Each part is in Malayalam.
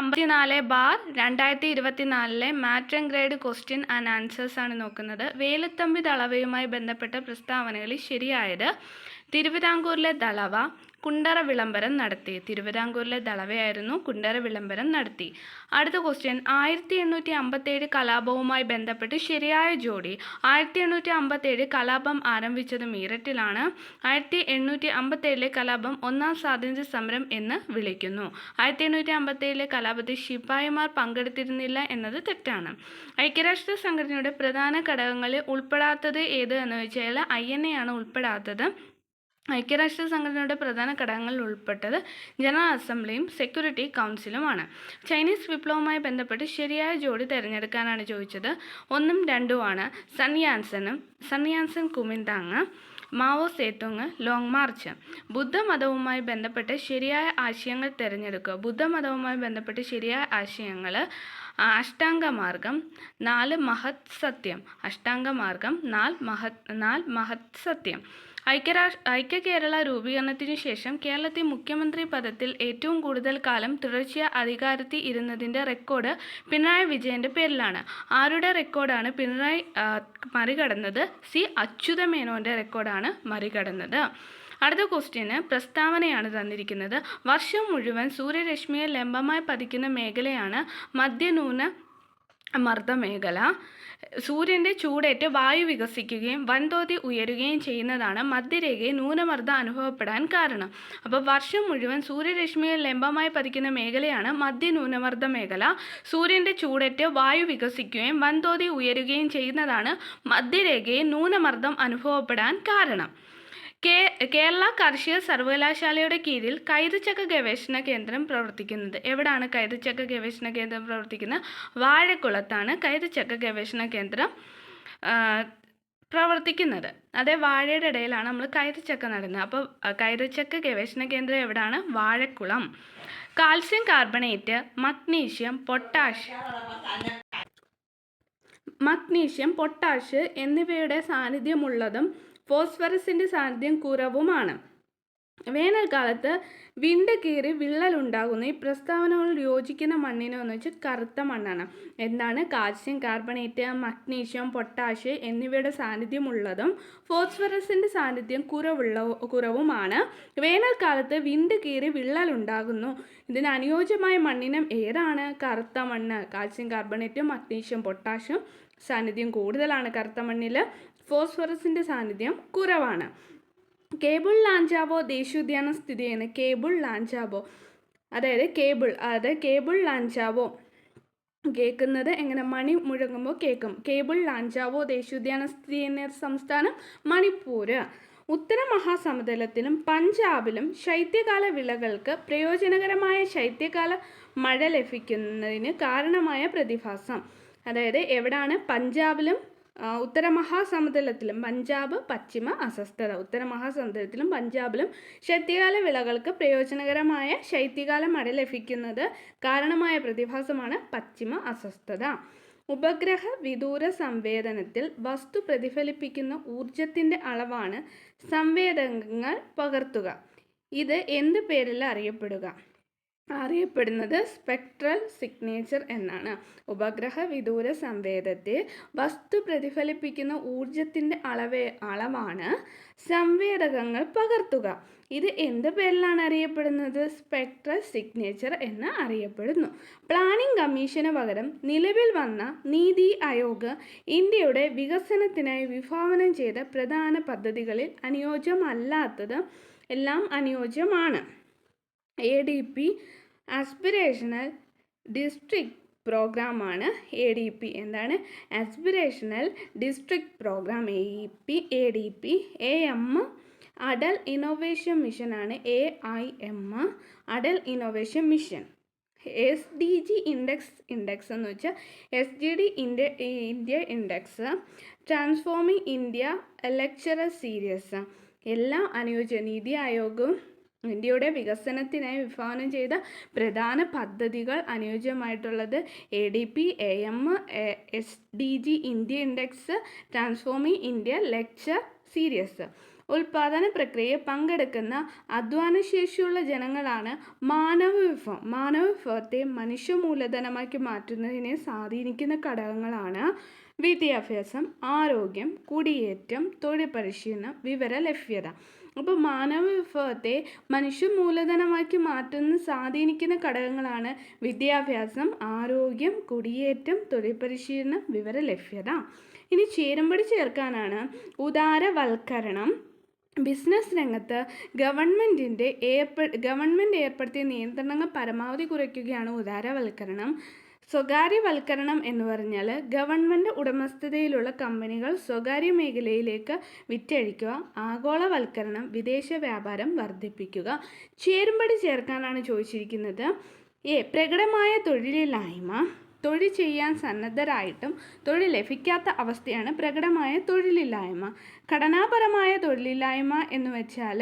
അമ്പത്തിനാല് ബാർ രണ്ടായിരത്തി ഇരുപത്തിനാലിലെ മാറ്റം ഗ്രേഡ് ക്വസ്റ്റ്യൻ ആൻഡ് ആൻസേഴ്സ് ആണ് നോക്കുന്നത്. വേലുത്തമ്പി ദളവയുമായി ബന്ധപ്പെട്ട പ്രസ്താവനകളിൽ ശരിയായത് തിരുവിതാംകൂറിലെ ദളവ കുണ്ടറ വിളംബരം നടത്തി. തിരുവിതാംകൂറിലെ ദളവയായിരുന്നു കുണ്ടറ വിളംബരം നടത്തി. അടുത്ത ക്വസ്റ്റ്യൻ ആയിരത്തി എണ്ണൂറ്റി അമ്പത്തേഴ് കലാപവുമായി ബന്ധപ്പെട്ട് ശരിയായ ജോഡി. ആയിരത്തി എണ്ണൂറ്റി അമ്പത്തേഴ് കലാപം ആരംഭിച്ചത് മീററ്റിലാണ് ആയിരത്തി എണ്ണൂറ്റി അമ്പത്തേഴിലെ കലാപം ഒന്നാം സ്വാതന്ത്ര്യ സമരം എന്ന് വിളിക്കുന്നു. ആയിരത്തി എണ്ണൂറ്റി അമ്പത്തേഴിലെ കലാപത്തിൽ ശിപായിമാർ പങ്കെടുത്തിരുന്നില്ല എന്നത് തെറ്റാണ്. ഐക്യരാഷ്ട്ര സംഘടനയുടെ പ്രധാന ഘടകങ്ങളിൽ ഉൾപ്പെടാത്തത് ഏത് എന്ന് വെച്ചാൽ ഐ എൻ എ ആണ് ഉൾപ്പെടാത്തത്. ഐക്യരാഷ്ട്ര സംഘടനയുടെ പ്രധാന ഘടകങ്ങളിൽ ഉൾപ്പെട്ടത് ജനറൽ അസംബ്ലിയും സെക്യൂരിറ്റി കൗൺസിലുമാണ്. ചൈനീസ് വിപ്ലവവുമായി ബന്ധപ്പെട്ട് ശരിയായ ജോഡി തിരഞ്ഞെടുക്കാനാണ് ചോദിച്ചത്. ഒന്നും രണ്ടുമാണ് സൺയാൻസനും Sun Yat sen Kuomintang Mao Zedong long march. ബുദ്ധമതവുമായി ബന്ധപ്പെട്ട് ശരിയായ ആശയങ്ങൾ തിരഞ്ഞെടുക്കുക. ബുദ്ധമതവുമായി ബന്ധപ്പെട്ട് ശരിയായ ആശയങ്ങൾ അഷ്ടാംഗമാർഗം നാല് മഹത് സത്യം. അഷ്ടാംഗമാർഗം നാല് മഹത് നാല് മഹത് സത്യം. ഐക്യരാഷ്ട്ര ഐക്യ കേരള രൂപീകരണത്തിനു ശേഷം കേരളത്തിൽ മുഖ്യമന്ത്രി പദത്തിൽ ഏറ്റവും കൂടുതൽ കാലം തുടർച്ചയ അധികാരത്തിൽ ഇരുന്നതിന്റെ റെക്കോർഡ് പിണറായി വിജയന്റെ പേരിലാണ്. ആരുടെ റെക്കോർഡാണ് പിണറായി മറികടന്നത്? സി അച്യുതമേനോന്റെ റെക്കോർഡാണ് മറികടന്നത്. അടുത്ത ക്വസ്റ്റ്യന് പ്രസ്താവനയാണ് തന്നിരിക്കുന്നത്. വർഷം മുഴുവൻ സൂര്യരശ്മിയെ ലംബമായി പതിക്കുന്ന മേഖലയാണ് മധ്യനൂന മർദ്ദമേഖല. സൂര്യന്റെ ചൂടേറ്റ് വായു വികസിക്കുകയും വൻതോതി ഉയരുകയും ചെയ്യുന്നതാണ് മധ്യരേഖയെ ന്യൂനമർദ്ദം അനുഭവപ്പെടാൻ കാരണം. അപ്പോൾ വർഷം മുഴുവൻ സൂര്യരശ്മിയെ ലംബമായി പതിക്കുന്ന മേഖലയാണ് മധ്യ ന്യൂനമർദ്ദ മേഖല. സൂര്യന്റെ ചൂടേറ്റ് വായു വികസിക്കുകയും വൻതോതി ഉയരുകയും ചെയ്യുന്നതാണ് മധ്യരേഖയെ ന്യൂനമർദ്ദം അനുഭവപ്പെടാൻ കാരണം. കേരള കാർഷിക സർവകലാശാലയുടെ കീഴിൽ കൈതച്ചക്ക ഗവേഷണ കേന്ദ്രം പ്രവർത്തിക്കുന്നത്. എവിടാണ് കൈതച്ചക്ക ഗവേഷണ കേന്ദ്രം പ്രവർത്തിക്കുന്നത്? വാഴക്കുളത്താണ് കൈതച്ചക്ക ഗവേഷണ കേന്ദ്രം പ്രവർത്തിക്കുന്നത്. അതേ വാഴയുടെ ഇടയിലാണ് നമ്മൾ കൈതച്ചക്ക നടുന്നത്. അപ്പോൾ കൈതച്ചക്ക ഗവേഷണ കേന്ദ്രം എവിടാണ്? Vazhakulam. Calcium carbonate magnesium potash magnesium potash എന്നിവയുടെ സാന്നിധ്യമുള്ളതും ഫോസ്ഫറസിന്റെ സാന്നിധ്യം കുറവുമാണ്. വേനൽക്കാലത്ത് വിണ്ട് കീറി വിള്ളലുണ്ടാകുന്ന ഈ പ്രസ്താവനകളിൽ യോജിക്കുന്ന മണ്ണിന് എന്ന് വെച്ചാൽ കറുത്ത മണ്ണാണ്. എന്താണ് കാൽസ്യം കാർബണേറ്റ് മഗ്നീഷ്യം പൊട്ടാഷ് എന്നിവയുടെ സാന്നിധ്യമുള്ളതും ഫോസ്ഫറസിന്റെ സാന്നിധ്യം കുറവുള്ള കുറവുമാണ്. വേനൽക്കാലത്ത് വിണ്ട് കീറി വിള്ളലുണ്ടാകുന്നു ഇതിന് അനുയോജ്യമായ മണ്ണിനം ഏതാണ്? കറുത്ത മണ്ണ് കാൽസ്യം കാർബണേറ്റ് മഗ്നീഷ്യം പൊട്ടാഷ്യം. സാന്നിധ്യം കൂടുതലാണ് കറുത്ത മണ്ണിൽ ഫോസ്ഫറസിന്റെ സാന്നിധ്യം കുറവാണ്. കേബിൾ ലാഞ്ചാവോ ദേശീയോദ്യാനം സ്ഥിതി ചെയ്യുന്ന കേബിൾ ലാഞ്ചാവോ അതായത് കേബിൾ അതായത് കേബിൾ ലാഞ്ചാവോ കേൾക്കുന്നത് എങ്ങനെ? മണി മുഴങ്ങുമ്പോൾ കേൾക്കും. കേബിൾ ലാഞ്ചാവോ ദേശീയോദ്യാനം സ്ഥിതി ചെയ്യുന്ന സംസ്ഥാനം മണിപ്പൂർ ഉത്തര മഹാസമതലത്തിലും പഞ്ചാബിലും ശൈത്യകാല വിളകൾക്ക് പ്രയോജനകരമായ ശൈത്യകാല മഴ ലഭിക്കുന്നതിന് കാരണമായ പ്രതിഭാസം. അതായത് എവിടാണ്? പഞ്ചാബിലും ഉത്തര മഹാസമുദ്രത്തിലും പഞ്ചാബ് പശ്ചിമ അസ്വസ്ഥത. ഉത്തര മഹാസമുദ്രത്തിലും പഞ്ചാബിലും ശൈത്യകാല വിളകൾക്ക് പ്രയോജനകരമായ ശൈത്യകാല മഴ ലഭിക്കുന്നത് കാരണമായ പ്രതിഭാസമാണ് പശ്ചിമ അസ്വസ്ഥത. ഉപഗ്രഹ വിദൂര സംവേദനത്തിൽ വസ്തു പ്രതിഫലിപ്പിക്കുന്ന ഊർജത്തിന്റെ അളവാണ് സംവേദങ്ങൾ പകർത്തുക. ഇത് എന്ത് പേരിൽ അറിയപ്പെടുക? അറിയപ്പെടുന്നത് സ്പെക്ട്രൽ സിഗ്നേച്ചർ എന്നാണ്. ഉപഗ്രഹ വിദൂര സംവേദത്തെ വസ്തു പ്രതിഫലിപ്പിക്കുന്ന ഊർജത്തിന്റെ അളവേ അളവാണ് സംവേദകങ്ങൾ പകർത്തുക. ഇത് എന്ത് പേരിലാണ് അറിയപ്പെടുന്നത്? സ്പെക്ട്രൽ സിഗ്നേച്ചർ എന്ന് അറിയപ്പെടുന്നു. പ്ലാനിംഗ് കമ്മീഷന് പകരം നിലവിൽ വന്ന നീതി ആയോഗ് ഇന്ത്യയുടെ വികസനത്തിനായി വിഭാവനം ചെയ്ത പ്രധാന പദ്ധതികളിൽ അനുയോജ്യമല്ലാത്തത് എല്ലാം അനുയോജ്യമാണ്. A D P aspirational district പ്രോഗ്രാമാണ് എ ഡി പി എന്താണ്? Aspirational district programme A E P A D P A M Atal innovation മിഷനാണ് A I M Atal innovation mission S D G index index എന്ന് വെച്ചാൽ S G D India India index transforming India lecturer series എല്ലാം അനുയോജ്യ നീതി ആയോഗവും ഇന്ത്യയുടെ വികസനത്തിനായി വിഭാവനം ചെയ്ത പ്രധാന പദ്ധതികൾ അനുയോജ്യമായിട്ടുള്ളത് A D P A M S D G India index transforming India lecture series ഉൽപാദന പ്രക്രിയയിൽ പങ്കെടുക്കുന്ന അധ്വാനശേഷിയുള്ള ജനങ്ങളാണ് മാനവ വിഭവം. മാനവ വിഭവത്തെ മനുഷ്യ മൂലധനമാക്കി മാറ്റുന്നതിനെ സ്വാധീനിക്കുന്ന ഘടകങ്ങളാണ് വിദ്യാഭ്യാസം ആരോഗ്യം കുടിയേറ്റം തൊഴിൽ പരിശീലനം വിവര ലഭ്യത അപ്പോൾ മാനവ വിഭവത്തെ മനുഷ്യ മൂലധനമാക്കി മാറ്റുന്ന സ്വാധീനിക്കുന്ന ഘടകങ്ങളാണ് വിദ്യാഭ്യാസം ആരോഗ്യം കുടിയേറ്റം തൊഴിൽ പരിശീലനം വിവര ലഭ്യത ഇനി ചേരുമ്പടി ചേർക്കാനാണ്. ഉദാരവൽക്കരണം. ബിസിനസ് രംഗത്ത് ഗവൺമെന്റിന്റെ ഏർപ്പെ ഗവൺമെന്റ് ഏർപ്പെടുത്തിയ നിയന്ത്രണങ്ങൾ പരമാവധി കുറയ്ക്കുകയാണ് ഉദാരവൽക്കരണം. സ്വകാര്യവൽക്കരണം എന്ന് പറഞ്ഞാൽ ഗവൺമെന്റ് ഉടമസ്ഥതയിലുള്ള കമ്പനികൾ സ്വകാര്യ മേഖലയിലേക്ക് വിറ്റഴിക്കുക ആഗോളവൽക്കരണം വിദേശ വ്യാപാരം വർദ്ധിപ്പിക്കുക. ചേരുംപടി ചേർക്കാനാണ് ചോദിച്ചിരിക്കുന്നത്. എ പ്രകടമായ തൊഴിലില്ലായ്മ തൊഴിൽ ചെയ്യാൻ സന്നദ്ധരായിട്ടും തൊഴിൽ ലഭിക്കാത്ത അവസ്ഥയാണ് പ്രകടമായ തൊഴിലില്ലായ്മ. ഘടനാപരമായ തൊഴിലില്ലായ്മ എന്ന് വെച്ചാൽ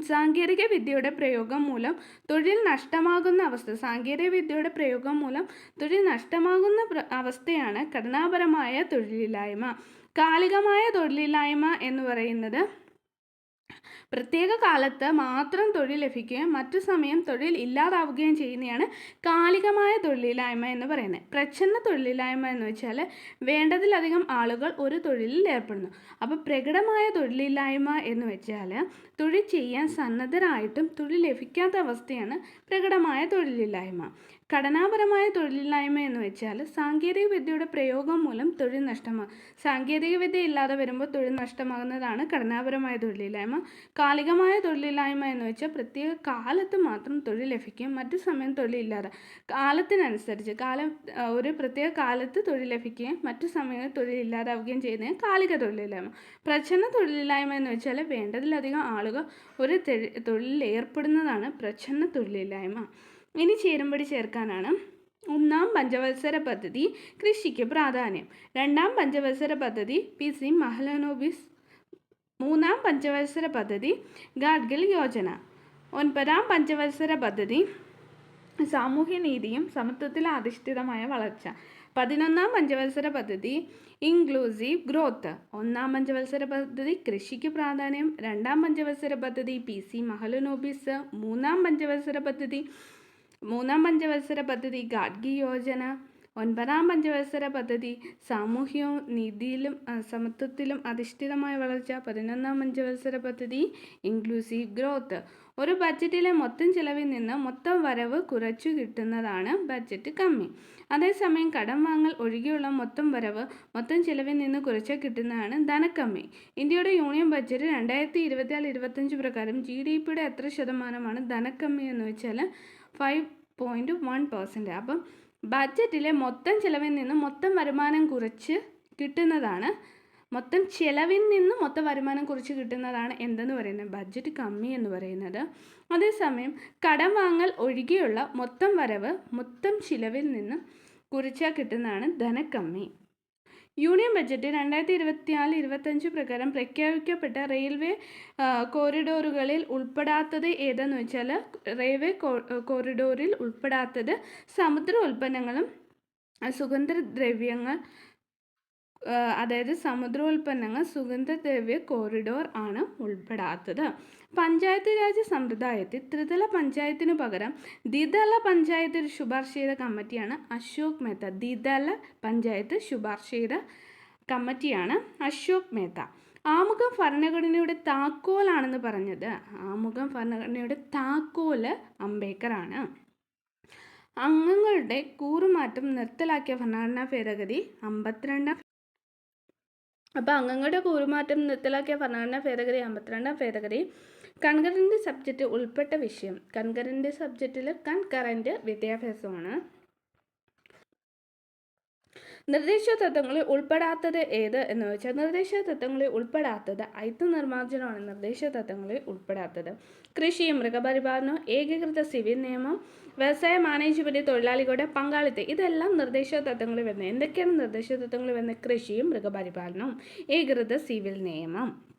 സാങ്കേതിക വിദ്യയുടെ പ്രയോഗം മൂലം തൊഴിൽ നഷ്ടമാകുന്ന അവസ്ഥ സാങ്കേതിക വിദ്യയുടെ പ്രയോഗം മൂലം തൊഴിൽ നഷ്ടമാകുന്ന അവസ്ഥയാണ് ഘടനാപരമായ തൊഴിലില്ലായ്മ. കാലികമായ തൊഴിലില്ലായ്മ എന്ന് പറയുന്നത് പ്രത്യേക കാലത്ത് മാത്രം തൊഴിൽ ലഭിക്കുകയും മറ്റു സമയം തൊഴിൽ ഇല്ലാതാവുകയും ചെയ്യുന്നതാണ് കാലികമായ തൊഴിലില്ലായ്മ എന്ന് പറയുന്നത്. പ്രച്ഛന്ന തൊഴിലില്ലായ്മ എന്ന് വെച്ചാൽ വേണ്ടതിലധികം ആളുകൾ ഒരു തൊഴിലിൽ ഏർപ്പെടുന്നു. അപ്പോൾ പ്രകടമായ തൊഴിലില്ലായ്മ എന്ന് വെച്ചാൽ തൊഴിൽ ചെയ്യാൻ സന്നദ്ധരായിട്ടും തൊഴിൽ ലഭിക്കാത്ത അവസ്ഥയാണ് പ്രകടമായ തൊഴിലില്ലായ്മ. ഘടനാപരമായ തൊഴിലില്ലായ്മ എന്ന് വെച്ചാൽ സാങ്കേതിക വിദ്യയുടെ പ്രയോഗം മൂലം തൊഴിൽ നഷ്ടമാകും സാങ്കേതിക വിദ്യ ഇല്ലാതെ വരുമ്പോൾ തൊഴിൽ നഷ്ടമാകുന്നതാണ് ഘടനാപരമായ തൊഴിലില്ലായ്മ. കാലികമായ തൊഴിലില്ലായ്മ എന്ന് വെച്ചാൽ പ്രത്യേക കാലത്ത് മാത്രം തൊഴിൽ ലഭിക്കും മറ്റു സമയം തൊഴിലില്ലാതെ. കാലത്തിനനുസരിച്ച് കാലം ഒരു പ്രത്യേക കാലത്ത് തൊഴിൽ ലഭിക്കുകയും മറ്റു സമയങ്ങളിൽ തൊഴിലില്ലാതാവുകയും ചെയ്യുന്നത് കാലിക തൊഴിലില്ലായ്മ. പ്രച്ഛന്ന തൊഴിലില്ലായ്മ എന്ന് വെച്ചാൽ വേണ്ടതിലധികം ആളുകൾ ഒരു തൊഴി- തൊഴിലിൽ ഏർപ്പെടുന്നതാണ് പ്രച്ഛന്ന തൊഴിലില്ലായ്മ. ഇനി ചേരുംപടി ചേർക്കാനാണ് ഒന്നാം പഞ്ചവത്സര പദ്ധതി കൃഷിക്ക് പ്രാധാന്യം. രണ്ടാം പഞ്ചവത്സര പദ്ധതി പി സി മഹലനോബിസ് മൂന്നാം പഞ്ചവത്സര പദ്ധതി ഗാഡ്ഗിൽ യോജന. ഒൻപതാം പഞ്ചവത്സര പദ്ധതി സാമൂഹ്യനീതിയും സമത്വത്തിൽ അധിഷ്ഠിതമായ വളർച്ച. പതിനൊന്നാം പഞ്ചവത്സര പദ്ധതി ഇൻക്ലൂസീവ് ഗ്രോത്ത് ഒന്നാം പഞ്ചവത്സര പദ്ധതി കൃഷിക്ക് പ്രാധാന്യം. രണ്ടാം പഞ്ചവത്സര പദ്ധതി പി സി മഹലനോബിസ് മൂന്നാം പഞ്ചവത്സര പദ്ധതി മൂന്നാം പഞ്ചവത്സര പദ്ധതി ഗാഡ്ഗി യോജന ഒൻപതാം പഞ്ചവത്സര പദ്ധതി സാമൂഹ്യവും നീതിയിലും സമത്വത്തിലും അധിഷ്ഠിതമായ വളർച്ച പതിനൊന്നാം പഞ്ചവത്സര പദ്ധതി ഇൻക്ലൂസീവ് ഗ്രോത്ത് ഒരു ബഡ്ജറ്റിലെ മൊത്തം ചിലവിൽ നിന്ന് മൊത്തം വരവ് കുറച്ചു കിട്ടുന്നതാണ് ബഡ്ജറ്റ് കമ്മി. അതേസമയം കടം വാങ്ങൽ ഒഴികെയുള്ള മൊത്തം വരവ് മൊത്തം ചിലവിൽ നിന്ന് കുറച്ച് കിട്ടുന്നതാണ് ധനക്കമ്മി. ഇന്ത്യയുടെ യൂണിയൻ ബഡ്ജറ്റ് രണ്ടായിരത്തി ഇരുപത്തിനാല് ഇരുപത്തഞ്ച് പ്രകാരം ജി ഡി പിയുടെ എത്ര ശതമാനമാണ് ധനക്കമ്മി എന്ന് വെച്ചാൽ ഫൈവ് പോയിന്റ് വൺ പെർസെന്റ് അപ്പം ബഡ്ജറ്റിലെ മൊത്തം ചിലവിൽ നിന്ന് മൊത്തം വരുമാനം കുറച്ച് കിട്ടുന്നതാണ്. മൊത്തം ചിലവിൽ നിന്ന് മൊത്തം വരുമാനം കുറച്ച് കിട്ടുന്നതാണ് എന്തെന്ന് പറയുന്നത്? ബഡ്ജറ്റ് കമ്മി എന്ന് പറയുന്നത്. അതേസമയം കടം വാങ്ങൽ ഒഴികെയുള്ള മൊത്തം വരവ് മൊത്തം ചിലവിൽ നിന്ന് കുറിച്ചാൽ കിട്ടുന്നതാണ് ധനക്കമ്മി. യൂണിയൻ ബജറ്റ് രണ്ടായിരത്തി ഇരുപത്തിനാല് ഇരുപത്തഞ്ച് പ്രകാരം പ്രഖ്യാപിക്കപ്പെട്ട റെയിൽവേ കോറിഡോറുകളിൽ ഉൾപ്പെടാത്തത് ഏതെന്ന് വെച്ചാൽ റെയിൽവേ കോറിഡോറിൽ ഉൾപ്പെടാത്തത് സമുദ്ര ഉൽപ്പന്നങ്ങളും സുഗന്ധദ്രവ്യങ്ങൾ അതായത് സമുദ്രോൽപ്പന്നങ്ങൾ സുഗന്ധദ്രവ്യ കോറിഡോർ ആണ് ഉൾപ്പെടാത്തത്. പഞ്ചായത്ത് രാജ് സമ്പ്രദായത്തിൽ ത്രിതല പഞ്ചായത്തിനു പകരം ദ്വിതല പഞ്ചായത്ത് ശുപാർശ ചെയ്ത കമ്മിറ്റിയാണ് അശോക് മേത്ത. ദ്വിതല പഞ്ചായത്ത് ശുപാർശ ചെയ്ത കമ്മിറ്റിയാണ് അശോക് മേത്ത. ആമുഖം ഭരണഘടനയുടെ താക്കോലാണെന്ന് പറഞ്ഞത്. ആമുഖം ഭരണഘടനയുടെ താക്കോൽ അംബേദ്കറാണ്. അംഗങ്ങളുടെ കൂറുമാറ്റം നിർത്തലാക്കിയ ഭരണഘടനാ ഭേദഗതി അമ്പത്തിരണ്ടാം അപ്പോൾ അംഗങ്ങളുടെ കൂറുമാറ്റം നിർത്തലാക്കിയ ഭരണഘടനാ ഭേദഗതി അമ്പത്തിരണ്ടാം ഭേദഗതി കൺകറന്റ് സബ്ജക്റ്റ് ഉൾപ്പെട്ട വിഷയം. കൺകറന്റ് സബ്ജക്റ്റിൽ കൺകറന്റ് വിദ്യാഭ്യാസമാണ്. നിർദ്ദേശ തത്വങ്ങളിൽ ഉൾപ്പെടാത്തത് ഏത് എന്ന് വെച്ചാൽ നിർദ്ദേശ തത്വങ്ങളിൽ ഉൾപ്പെടാത്തത് അയിത്ത നിർമ്മാർജനമാണ് നിർദ്ദേശ തത്വങ്ങളിൽ ഉൾപ്പെടാത്തത്. കൃഷി മൃഗപരിപാലനം ഏകീകൃത സിവിൽ നിയമം വ്യവസായ മാനേജ്മെന്റ് തൊഴിലാളികളുടെ പങ്കാളിത്തം ഇതെല്ലാം നിർദ്ദേശ തത്വങ്ങളിൽ വരുന്നത്. എന്തൊക്കെയാണ് നിർദ്ദേശ തത്വങ്ങളിൽ വരുന്നത്? കൃഷിയും മൃഗപരിപാലനവും. ഏകീകൃത സിവിൽ നിയമം.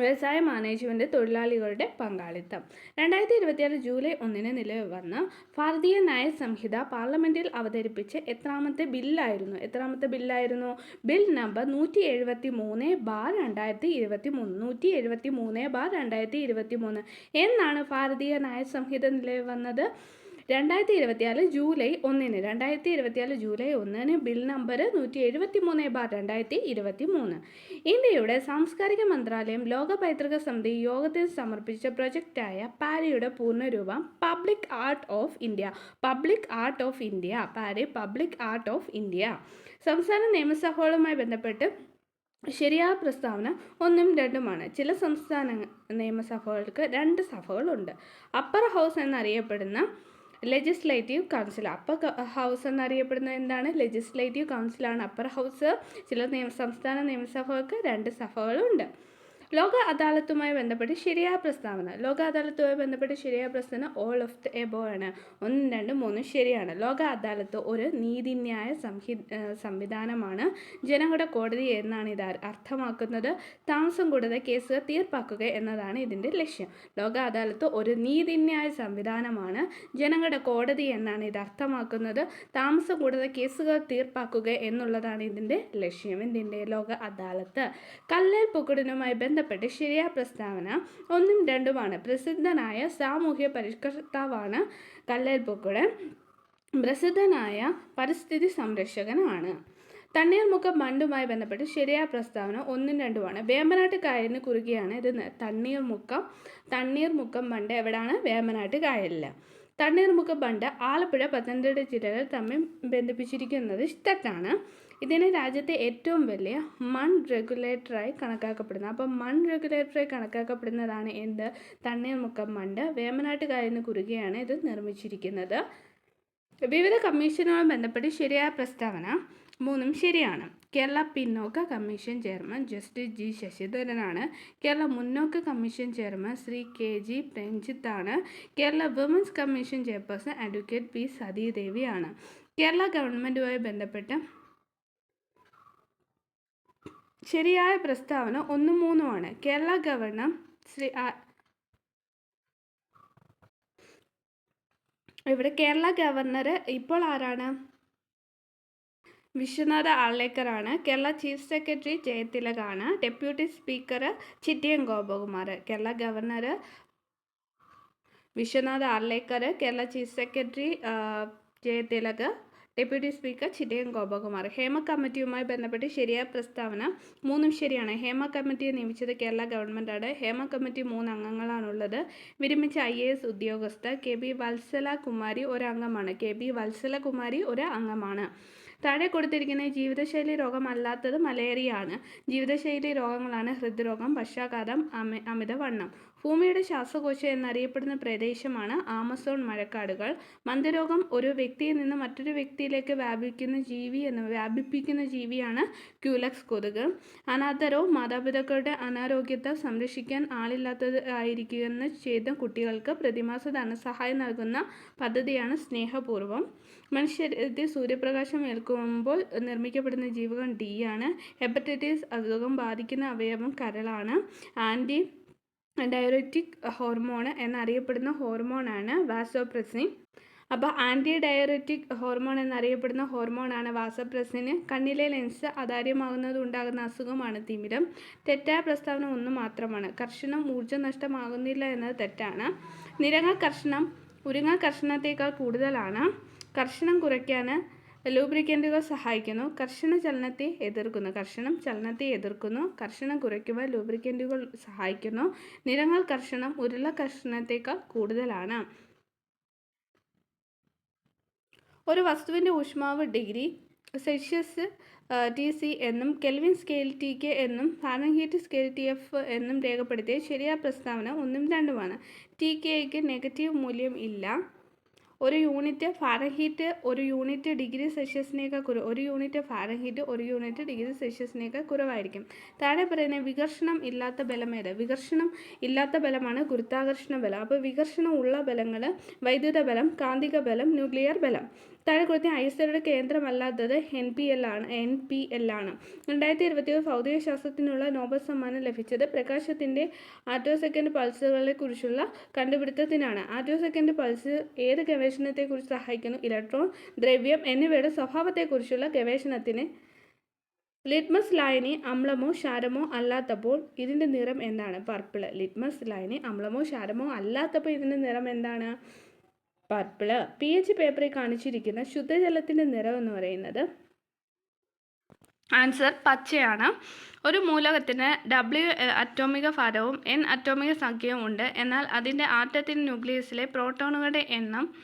വ്യവസായ മാനേജ്മെന്റ് തൊഴിലാളികളുടെ പങ്കാളിത്തം. രണ്ടായിരത്തി ഇരുപത്തിയാറ് ജൂലൈ ഒന്നിന് നിലവിൽ വന്ന ഭാരതീയ നയ സംഹിത പാർലമെന്റിൽ അവതരിപ്പിച്ച എത്രാമത്തെ ബില്ലായിരുന്നു. എത്രാമത്തെ ബില്ലായിരുന്നു? ബിൽ നമ്പർ നൂറ്റി എഴുപത്തി മൂന്ന് ബാർ രണ്ടായിരത്തി ഇരുപത്തി മൂന്ന് നൂറ്റി എഴുപത്തി മൂന്ന് ബാർ രണ്ടായിരത്തി ഇരുപത്തി മൂന്ന് എന്നാണ് ഭാരതീയ നയ സംഹിത നിലവിൽ വന്നത്? രണ്ടായിരത്തി ഇരുപത്തിനാല് ജൂലൈ ഒന്നിന് രണ്ടായിരത്തി ഇരുപത്തിനാല് ജൂലൈ ഒന്നിന് ബിൽ നമ്പർ നൂറ്റി എഴുപത്തി മൂന്ന് ബാർ രണ്ടായിരത്തി ഇരുപത്തി മൂന്ന് ഇന്ത്യയുടെ സാംസ്കാരിക മന്ത്രാലയം ലോക പൈതൃക സമിതി യോഗത്തിൽ സമർപ്പിച്ച പ്രൊജക്റ്റായ പാരിയുടെ പൂർണരൂപം public art of India public art of India PARI public art of India. സംസ്ഥാന നിയമസഭകളുമായി ബന്ധപ്പെട്ട് ശരിയായ പ്രസ്താവന ഒന്നും രണ്ടുമാണ്. ചില സംസ്ഥാന നിയമസഭകൾക്ക് രണ്ട് സഭകളുണ്ട്. അപ്പർ ഹൗസ് എന്നറിയപ്പെടുന്ന ലെജിസ്ലേറ്റീവ് കൗൺസിൽ അപ്പർ ഹൗസ് എന്നറിയപ്പെടുന്നത് എന്താണ്? ലെജിസ്ലേറ്റീവ് കൗൺസിലാണ് അപ്പർ ഹൗസ് ചില നിയമ സംസ്ഥാന നിയമസഭകൾക്ക് രണ്ട് സഭകളുണ്ട്. ലോക അദാലത്തുമായി ബന്ധപ്പെട്ട് ശരിയായ പ്രസ്താവന. ലോക അദാലത്തുമായി ബന്ധപ്പെട്ട് ശരിയായ പ്രസ്താവന ഓൾ ഓഫ് ദ എബോ ആണ്. ഒന്നും രണ്ടും മൂന്നും ശരിയാണ്. ലോക അദാലത്ത് ഒരു നീതിന്യായ സംഹി സംവിധാനമാണ്. ജനങ്ങളുടെ കോടതി എന്നാണ് ഇത് അർ- അർത്ഥമാക്കുന്നത്. താമസം കൂടാതെ കേസുകൾ തീർപ്പാക്കുക എന്നതാണ് ഇതിന്റെ ലക്ഷ്യം. ലോക അദാലത്ത് ഒരു നീതിന്യായ സംവിധാനമാണ്. ജനങ്ങളുടെ കോടതി എന്നാണ് ഇത് അർത്ഥമാക്കുന്നത്. താമസം കൂടാതെ കേസുകൾ തീർപ്പാക്കുക എന്നുള്ളതാണ് ഇതിന്റെ ലക്ഷ്യം. ഇതിന്റെ ലോക അദാലത്ത് കല്ലേൽ പൊക്കുടനുമായി ബന്ധപ്പെട്ട് ശരിയായ പ്രസ്താവന ഒന്നും രണ്ടുമാണ്. പ്രസിദ്ധനായ സാമൂഹ്യ പരിഷ്കർത്താവാണ് കല്ലേൽ പ്രസിദ്ധനായ പരിസ്ഥിതി സംരക്ഷകനാണ്. തണ്ണീർമുക്കം ബണ്ടുമായി ബന്ധപ്പെട്ട് ശരിയായ പ്രസ്താവന ഒന്നും രണ്ടുമാണ്. വേമ്പനാട്ട് കായലിന് കുറുകെയാണ് ഇത് തണ്ണീർമുക്കം. തണ്ണീർമുക്കം ബണ്ട് എവിടെയാണ് വേമ്പനാട്ട് കായലിൽ തണ്ണീർമുക്കം ബണ്ട് ആലപ്പുഴ പത്തനംതിട്ട ജില്ലകൾ തമ്മിൽ ബന്ധിപ്പിച്ചിരിക്കുന്നത് തെറ്റാണ് ഇതിന് രാജ്യത്തെ ഏറ്റവും വലിയ മൺ റെഗുലേറ്ററായി കണക്കാക്കപ്പെടുന്നത്. അപ്പം മൺ റെഗുലേറ്ററായി കണക്കാക്കപ്പെടുന്നതാണ് എന്ത്? തണ്ണീർമുക്കം മണ്ണ് വേമനാട്ടുകാരിൽ നിന്ന് കുറുകയാണ് ഇത് നിർമ്മിച്ചിരിക്കുന്നത്. വിവിധ കമ്മീഷനുമായി ബന്ധപ്പെട്ട് ശരിയായ പ്രസ്താവന മൂന്നും ശരിയാണ്. കേരള പിന്നോക്ക കമ്മീഷൻ ചെയർമാൻ ജസ്റ്റിസ് ജി ശശിധരനാണ്. Kerala മുന്നോക്ക commission chairman Shri K G പ്രേംജിത്താണ് Kerala women's commission chairperson advocate P സതീദേവിയാണ്. Kerala ഗവൺമെന്റുമായി ബന്ധപ്പെട്ട് ശരിയായ പ്രസ്താവന ഒന്നും മൂന്നുമാണ്. കേരള ഗവർണർ ശ്രീ ഇവിടെ കേരള ഗവർണർ ഇപ്പോൾ ആരാണ്? വിശ്വനാഥ ആർലേക്കറാണ് Kerala chief secretary ജയതിലകാണ്. Deputy speaker Chittayam Gopakumar. Kerala governor Vishwanath Arlekar Kerala chief secretary Jayathilak. Deputy speaker Chittayam Gopakumar. Hema കമ്മിറ്റിയുമായി ബന്ധപ്പെട്ട് ശരിയായ പ്രസ്താവന മൂന്നും ശരിയാണ്. ഹേമ കമ്മിറ്റിയെ നിയമിച്ചത് കേരള ഗവൺമെന്റാണ് ഹേമ കമ്മിറ്റി മൂന്ന് അംഗങ്ങളാണുള്ളത്. വിരമിച്ച ഐ എ എസ് ഉദ്യോഗസ്ഥ കെ ബി വത്സല കുമാരി ഒരു അംഗമാണ് കെ ബി വത്സല കുമാരി ഒരു അംഗമാണ് താഴെ കൊടുത്തിരിക്കുന്ന ജീവിതശൈലി രോഗമല്ലാത്തത് മലേറിയ ആണ് ജീവിതശൈലി രോഗങ്ങളാണ് ഹൃദ്രോഗം പക്ഷാഘാതം അമി അമിതവണ്ണം. ഭൂമിയുടെ ശ്വാസകോശ എന്നറിയപ്പെടുന്ന പ്രദേശമാണ് ആമസോൺ മഴക്കാടുകൾ. മന്ദരോഗം ഒരു വ്യക്തിയിൽ നിന്ന് മറ്റൊരു വ്യക്തിയിലേക്ക് വ്യാപിക്കുന്ന ജീവി എന്ന് വ്യാപിപ്പിക്കുന്ന ജീവിയാണ് ക്യൂലക്സ് കൊതുക്. അനാഥരോ മാതാപിതാക്കളുടെ അനാരോഗ്യത്തെ സംരക്ഷിക്കാൻ ആളില്ലാത്തത് ആയിരിക്കുന്ന ചെയ്ത കുട്ടികൾക്ക് പ്രതിമാസ ധനസഹായം നൽകുന്ന പദ്ധതിയാണ് സ്നേഹപൂർവം. മനുഷ്യരിൽ സൂര്യപ്രകാശം ഏൽക്കുമ്പോൾ നിർമ്മിക്കപ്പെടുന്ന ജീവകം ഡി ആണ്. ഹെപ്പറ്റൈറ്റിസ് അസുഖം ബാധിക്കുന്ന അവയവം കരളാണ്. ആന്റി ഡയററ്റിക് ഹോർമോൺ എന്നറിയപ്പെടുന്ന ഹോർമോണാണ് വാസോപ്രസിൻ. അപ്പോൾ ആന്റി ഡയററ്റിക് ഹോർമോൺ എന്നറിയപ്പെടുന്ന ഹോർമോണാണ് വാസപ്രസിന്. കണ്ണിലെ ലെൻസ് അതാര്യമാകുന്നത് ഉണ്ടാകുന്ന അസുഖമാണ് തിമിരം. തെറ്റായ പ്രസ്താവന ഒന്ന് മാത്രമാണ്. ഊർജ നഷ്ടമാകുന്നില്ല എന്നത് തെറ്റാണ്. നിരങ്ങ കർഷണം ഉരുങ്ങ കർഷണത്തേക്കാൾ കൂടുതലാണ്. കർഷണം കുറയ്ക്കാൻ ലൂബ്രിക്കന്റുകൾ സഹായിക്കുന്നു. കർഷണ ചലനത്തെ എതിർക്കുന്നു. കർഷണം ചലനത്തെ എതിർക്കുന്നു. കർഷണം കുറയ്ക്കുവാൻ ലൂബ്രിക്കന്റുകൾ സഹായിക്കുന്നു. നിറങ്ങൾ കർഷണം ഉരുള കർഷണത്തേക്കാൾ കൂടുതലാണ്. ഒരു വസ്തുവിന്റെ ഊഷ്മാവ് ഡിഗ്രി സെൽഷ്യസ് ടി സി എന്നും കെൽവിൻ സ്കെയിൽ ടി കെ എന്നും ഫാരൻഹീറ്റ് സ്കെയിൽ ടി എഫ് എന്നും രേഖപ്പെടുത്തിയ ശരിയായ പ്രസ്താവന ഒന്നും രണ്ടുമാണ്. ടി കെക്ക് നെഗറ്റീവ് മൂല്യം ഇല്ല. ഒരു യൂണിറ്റ് ഫാരൻഹീറ്റ് ഒരു യൂണിറ്റ് ഡിഗ്രി സെൽഷ്യസിനേക്കാൾ കുറവ്. ഒരു യൂണിറ്റ് ഫാരൻഹീറ്റ് ഒരു യൂണിറ്റ് ഡിഗ്രി സെൽഷ്യസിനേക്കാൾ കുറവായിരിക്കും. താഴെ പറയുന്ന വികർഷണം ഇല്ലാത്ത ബലം വികർഷണം ഇല്ലാത്ത ബലമാണ് ഗുരുത്വാകർഷണ ബലം. അപ്പോൾ വികർഷണം ഉള്ള ബലങ്ങൾ വൈദ്യുത ബലം കാന്തിക ബലം ന്യൂക്ലിയർ ബലം. താഴെ കൊടുത്ത ഐ എസ് എല്ലുടെ കേന്ദ്രമല്ലാത്തത് എൻ പി എൽ ആണ്. എൻ പി എൽ ആണ്. രണ്ടായിരത്തി ഇരുപത്തിയൊന്ന് ഭൗതിക ശാസ്ത്രത്തിനുള്ള നോബൽ സമ്മാനം ലഭിച്ചത് പ്രകാശത്തിന്റെ ആറ്റോ സെക്കൻഡ് പൾസുകളെ കുറിച്ചുള്ള കണ്ടുപിടുത്തത്തിനാണ്. ആറ്റോ സെക്കൻഡ് പൾസ് ഏത് ഗവേഷണത്തെക്കുറിച്ച് സഹായിക്കുന്നു? ഇലക്ട്രോൺ ദ്രവ്യം എന്നിവയുടെ സ്വഭാവത്തെക്കുറിച്ചുള്ള ഗവേഷണത്തിന് ലിറ്റ്മസ് ലായനി അമ്ലമോ ശാരമോ അല്ലാത്തപ്പോൾ ഇതിന്റെ നിറം എന്താണ്? പർപ്പിൾ. ലിറ്റ്മസ് ലായനി അമ്ലമോ ശാരമോ അല്ലാത്തപ്പോൾ ഇതിന്റെ നിറം എന്താണ്? പർപ്പിൾ. പി എച്ച് പേപ്പറിൽ കാണിച്ചിരിക്കുന്ന ശുദ്ധജലത്തിന്റെ നിറം എന്ന് പറയുന്നത് ആൻസർ പച്ചയാണ്. ഒരു മൂലകത്തിന് ഡബ്ല്യു അറ്റോമിക ഭാരവും എൻ അറ്റോമിക സംഖ്യയും ഉണ്ട്. എന്നാൽ അതിന്റെ ആറ്റത്തിന്റെ ന്യൂക്ലിയസിലെ പ്രോട്ടോണുകളുടെ എണ്ണം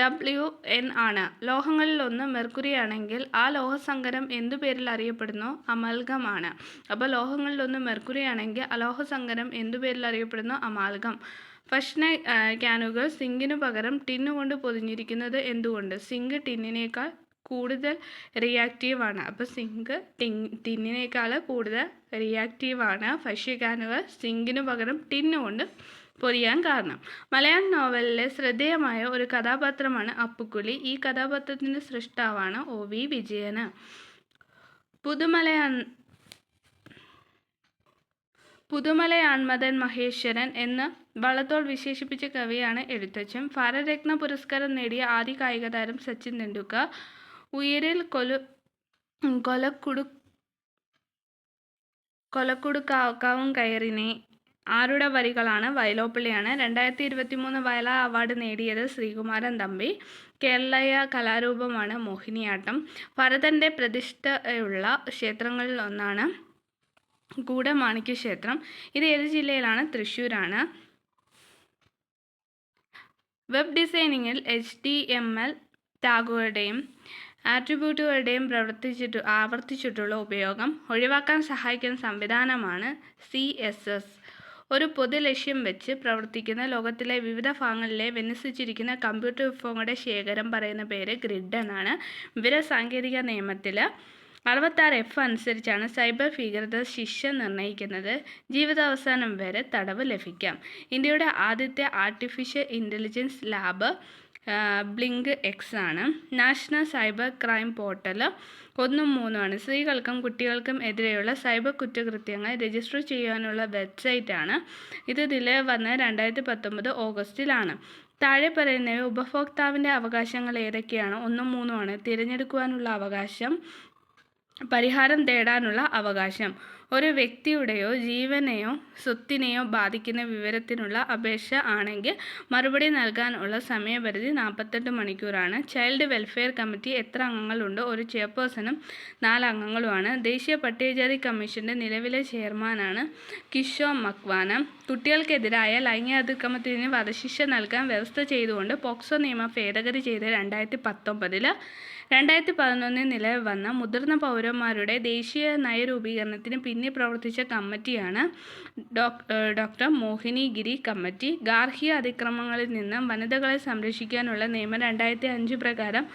ഡബ്ല്യു എൻ ആണ്. ലോഹങ്ങളിലൊന്ന് മെർക്കുറി ആണെങ്കിൽ ആ ലോഹസങ്കരം എന്തു പേരിൽ അറിയപ്പെടുന്നു? അമൽഗമാണ് അപ്പോൾ ലോഹങ്ങളിലൊന്ന് മെർക്കുറി ആണെങ്കിൽ അലോഹസങ്കരം എന്തു പേരിൽ അറിയപ്പെടുന്നു? അമാൽഗം. ഭക്ഷണ ക്യാനുകൾ സിങ്കിനു പകരം ടിന്നു കൊണ്ട് പൊതിഞ്ഞിരിക്കുന്നത് എന്തുകൊണ്ട്? സിങ്ക് ടിന്നിനേക്കാൾ കൂടുതൽ റിയാക്റ്റീവ് ആണ്. അപ്പോൾ സിങ്ക് ടിങ് ടിന്നിനേക്കാൾ കൂടുതൽ റിയാക്റ്റീവ് ആണ് ഭക്ഷ്യ ക്യാനുകൾ സിങ്കിനു പകരം ടിന്നു കൊണ്ട് പൊതിയാൻ കാരണം. മലയാളം നോവലിലെ ശ്രദ്ധേയമായ ഒരു കഥാപാത്രമാണ് അപ്പുക്കുളി. ഈ കഥാപാത്രത്തിന്റെ സൃഷ്ടാവാണ് ഒ വി വിജയന്. പുതുമലയാ പുതുമലയാൺമതൻ മഹേശ്വരൻ എന്ന് വള്ളത്തോൾ വിശേഷിപ്പിച്ച കവിയാണ് എഴുത്തച്ഛൻ. ഭാരതരത്ന പുരസ്കാരം നേടിയ ആദ്യ കായിക താരം സച്ചിൻ തെണ്ടുൽക്കർ ഉയരിൽ കൊലു കൊലക്കുടു കൊലക്കുടുക്കാവും കയറിനെ. ആരുടെ വരികളാണ്? വയലോപ്പിള്ളിയാണ്. രണ്ടായിരത്തി ഇരുപത്തി മൂന്ന് വയല അവാർഡ് നേടിയത് ശ്രീകുമാരൻ തമ്പി. കേരളീയ കലാരൂപമാണ് മോഹിനിയാട്ടം. ഭരതന്റെ പ്രതിഷ്ഠയുള്ള ക്ഷേത്രങ്ങളിൽ ഒന്നാണ് ഗൂഢമാണിക്യ ക്ഷേത്രം ഇത് ഏത് ജില്ലയിലാണ്? തൃശ്ശൂരാണ്. വെബ് ഡിസൈനിങ്ങിൽ എച്ച് ഡി എം എൽ ടാഗുകളുടെയും ആട്രിബ്യൂട്ടുകളുടെയും പ്രവർത്തിച്ചിട്ട് ആവർത്തിച്ചിട്ടുള്ള ഉപയോഗം ഒഴിവാക്കാൻ സഹായിക്കുന്ന സംവിധാനമാണ് സി എസ് എസ്. ഒരു പൊതു ലക്ഷ്യം വെച്ച് പ്രവർത്തിക്കുന്ന ലോകത്തിലെ വിവിധ ഭാഗങ്ങളിലെ വിന്യസിച്ചിരിക്കുന്ന കമ്പ്യൂട്ടർ വിഭവങ്ങളുടെ ശേഖരം പറയുന്ന പേര് ഗ്രിഡ് എന്നാണ്. വിവരസാങ്കേതിക നിയമത്തിൽ അറുപത്താറ് എഫ് അനുസരിച്ചാണ് സൈബർ ഭീകരത ശിക്ഷ നിർണയിക്കുന്നത്. ജീവിതാവസാനം വരെ തടവ് ലഭിക്കാം. ഇന്ത്യയുടെ ആദ്യത്തെ artificial intelligence lab Blink X ആണ്. നാഷണൽ സൈബർ ക്രൈം പോർട്ടൽ ഒന്നും മൂന്നുമാണ് സ്ത്രീകൾക്കും കുട്ടികൾക്കും എതിരെയുള്ള സൈബർ കുറ്റകൃത്യങ്ങൾ രജിസ്റ്റർ ചെയ്യാനുള്ള വെബ്സൈറ്റാണ് ഇത് നിലവിൽ വന്ന രണ്ടായിരത്തി പത്തൊമ്പത് ഓഗസ്റ്റിലാണ്. താഴെ പറയുന്നവ ഉപഭോക്താവിന്റെ അവകാശങ്ങൾ ഏതൊക്കെയാണ്? ഒന്നും മൂന്നുമാണ് തിരഞ്ഞെടുക്കുവാനുള്ള അവകാശം പരിഹാരം തേടാനുള്ള അവകാശം. ഒരു വ്യക്തിയുടെയോ ജീവനെയോ സ്വത്തിനെയോ ബാധിക്കുന്ന വിവരത്തിനുള്ള അപേക്ഷ ആണെങ്കിൽ മറുപടി നൽകാനുള്ള സമയപരിധി നാൽപ്പത്തെട്ട് മണിക്കൂറാണ്. ചൈൽഡ് വെൽഫെയർ കമ്മിറ്റി എത്ര അംഗങ്ങളുണ്ട്? ഒരു ചെയർപേഴ്സണും നാല് അംഗങ്ങളുമാണ്. ദേശീയ പട്ടികജാതി കമ്മീഷന്റെ നിലവിലെ ചെയർമാനാണ് കിഷോ മക്വാന. കുട്ടികൾക്കെതിരായ ലൈംഗിക അതിക്രമത്തിന് വധശിക്ഷ നൽകാൻ വ്യവസ്ഥ ചെയ്തുകൊണ്ട് പോക്സോ നിയമം ഭേദഗതി ചെയ്ത് രണ്ടായിരത്തി പത്തൊമ്പതിൽ രണ്ടായിരത്തി പതിനൊന്നിൽ നിലവിൽ വന്ന മുതിർന്ന പൗരന്മാരുടെ ദേശീയ നയരൂപീകരണത്തിന് പിന്നിൽ പ്രവർത്തിച്ച കമ്മിറ്റിയാണ് ഡോക്ടർ മോഹിനി ഗിരി കമ്മിറ്റി. ഗാർഹിക അതിക്രമങ്ങളിൽ നിന്നും വനിതകളെ സംരക്ഷിക്കാനുള്ള നിയമം രണ്ടായിരത്തി അഞ്ച് പ്രകാരം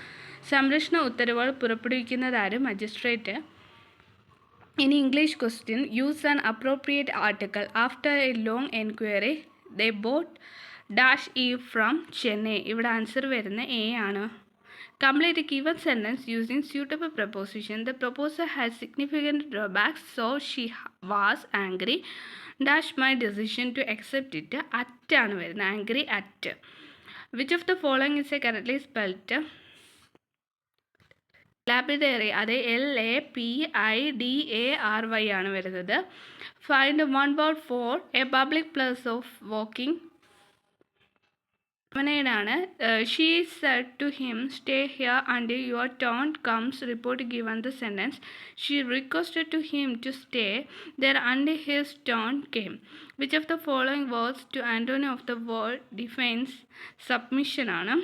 സംരക്ഷണ ഉത്തരവുകൾ പുറപ്പെടുവിക്കുന്നതാരും magistrate. In English question, use an appropriate article. After a long enquiry, they bought dash e from Chennai. ഇവിടെ ആൻസർ വരുന്ന എ ആണ്. Complete a given sentence using suitable preposition. The proposer has significant drawbacks, so she was angry. Dash my decision to accept it. At ആണ് വരുന്നത് angry at. Which of the following is a correctly spelled? Lapidary അത് L A P I D A R Y ആണ് വരുന്നത് find one word for a public place of walking ആണ് she said to him stay here and your turn comes report given the sentence she requested to him to stay there and his turn came which of the following words to Antony of the word defines submission ആണ്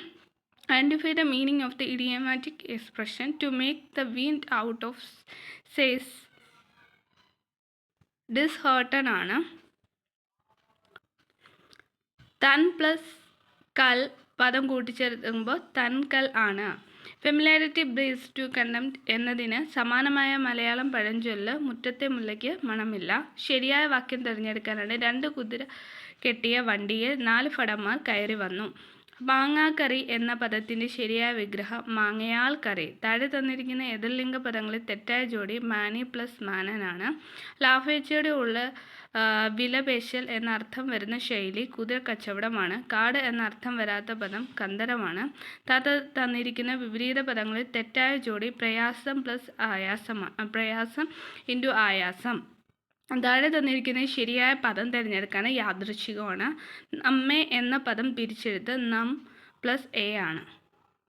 Identify the meaning of the idiomatic expression to make the wind out of says dishearten ആണ് തൻ പ്ലസ് കൽ പദം കൂട്ടിച്ചേർക്കുമ്പോൾ തൻകൽ ആണ്. ഫെമിലാരിറ്റി ബ്രീസ് ടു കണ്ടംപ്റ്റ് എന്നതിന് സമാനമായ മലയാളം പഴഞ്ചൊല്ല് മുറ്റത്തെ മുല്ലയ്ക്ക് മണമില്ല. ശരിയായ വാക്യം തിരഞ്ഞെടുക്കാനാണ് രണ്ട് കുതിര കെട്ടിയ വണ്ടിയിൽ നാല് ഭടന്മാർ കയറി വന്നു. മാങ്ങാക്കറി എന്ന പദത്തിന്റെ ശരിയായ വിഗ്രഹം മാങ്ങയാൽ കറി. താഴെ തന്നിരിക്കുന്ന എതിർലിംഗ പദങ്ങളിൽ തെറ്റായ ജോഡി മാനി പ്ലസ് മാനനാണ് ലാഫേച്ചയുടെ ഉള്ള വിലപേശൽ വിലപേശൽ എന്നർത്ഥം വരുന്ന ശൈലി കുതിര കച്ചവടമാണ്. കാട് എന്നർത്ഥം വരാത്ത പദം കന്തരമാണ്. താത്ത തന്നിരിക്കുന്ന വിപരീത പദങ്ങളിൽ തെറ്റായ ജോഡി പ്രയാസം പ്ലസ് ആയാസമാണ് പ്രയാസം ഇന്റു ആയാസം. താഴെ തന്നിരിക്കുന്ന ശരിയായ പദം തിരഞ്ഞെടുക്കാൻ യാദൃച്ഛികമാണ് നമ്മെ എന്ന പദം പിരിച്ചെടുത്ത് നം പ്ലസ് എ ആണ്.